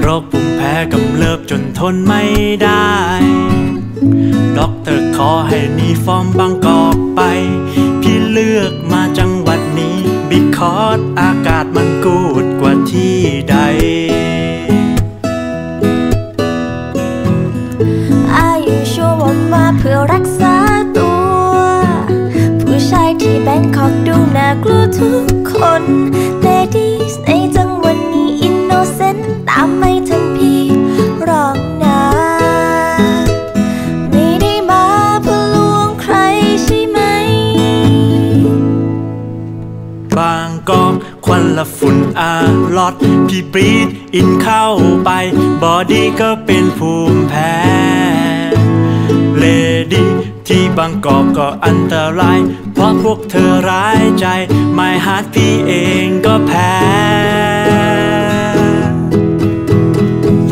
โรคภูมิแพ้กำเริบจนทนไม่ได้ด็อกเตอร์ขอให้นีฟอร์มบางกอกไป พี่เลือกมาจังหวัดนี้บิคอสอากาศมันกูดกว่าที่ใด ที่แบงคอกดูน่ากลัวทุกคน Ladies ในจังหวัดนี้อินโนเซนต์ตามไม่ทันพี่ร้องนาไม่ได้มาเพื่อลวงใครใช่ไหม บางกอกควันละฝุ่นอาลอดพี่บรีดอินเข้าไป บอดี้ก็เป็นภูมิแพ้ บางกอกก็อันตราย เพราะพวกเธอร้ายใจ ไม่ฮาร์ดพี่เองก็แพ้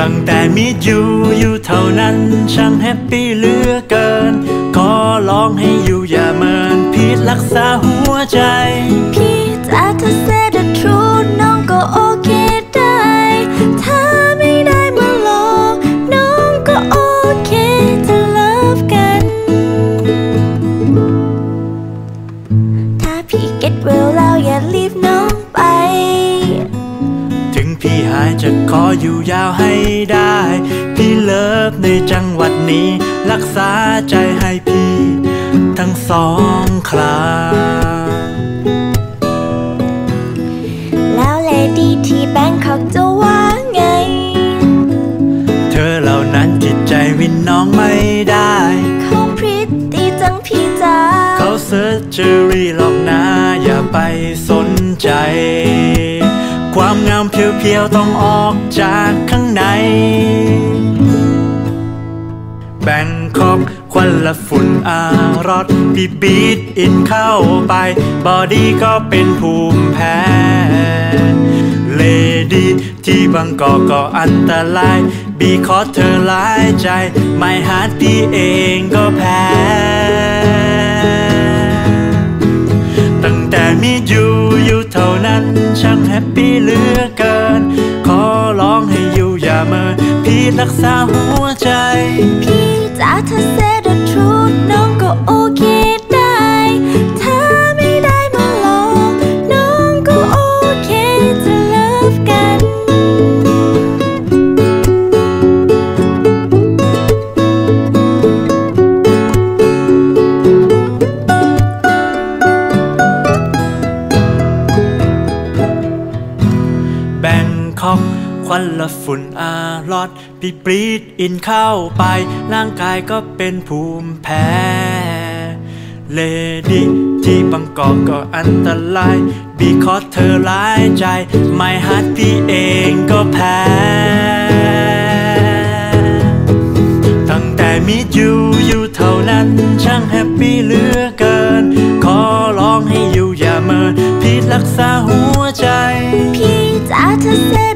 ตั้งแต่มีอยู่อยู่เท่านั้นช่างแฮปปี้เหลือเกิน ขอร้องให้อยู่อย่าเมินพีดรักษาหัวใจ พี่จะถ้า say the truth พี่ get well แล้วอย่า leave น้องไป ถึงพี่หายจะขออยู่ยาวให้ได้ พี่เลิฟในจังหวัดนี้ รักษาใจให้พี่ ทั้งสองคราแล้วเลดี้ที่แบงคอกจะว่าไง เธอเหล่านั้นจิตใจวินน้องไม่ได้ เขาพริตตี้จังพี่จ๋าเขาเซิร์เจอรี่หรอกนะอย่า ไปสนใจ ความงามเพียวๆต้องออกจากข้างใน แบงคอกควันละฝุ่นอารอดพี่บีดอินเข้าไป บอดี้ก็เป็นภูมิแพ้เลดี้ที่บางกอกก็อันตราย บีคอเธอร้ายใจ ไม่ฮาร์ดพี่เองก็แพ้ มีอยู่อยู่เท่านั้น ช่างแฮปปี้เหลือเกิน ขอร้องให้อยู่อย่าเมินพี่รักษาหัวใจ พี่จ๋าถ้า say the truth น้องก็โอเค คอกควันละฝุ่นอาลอดพี่ปรีดอินเข้าไป ร่างกายก็เป็นภูมิแพ้ เลดี้ที่บางกอกก็อันตราย บีคอเธอร้ายใจ ไม่ฮัดพี่เองก็แพ้ ตั้งแต่มีอยู่อยู่เท่านั้นช่างแฮปปี้เหลือเกิน ขอร้องให้อยู่อย่าเมินพี่รักษาหัวใจ พี่จ๋าถ้า say the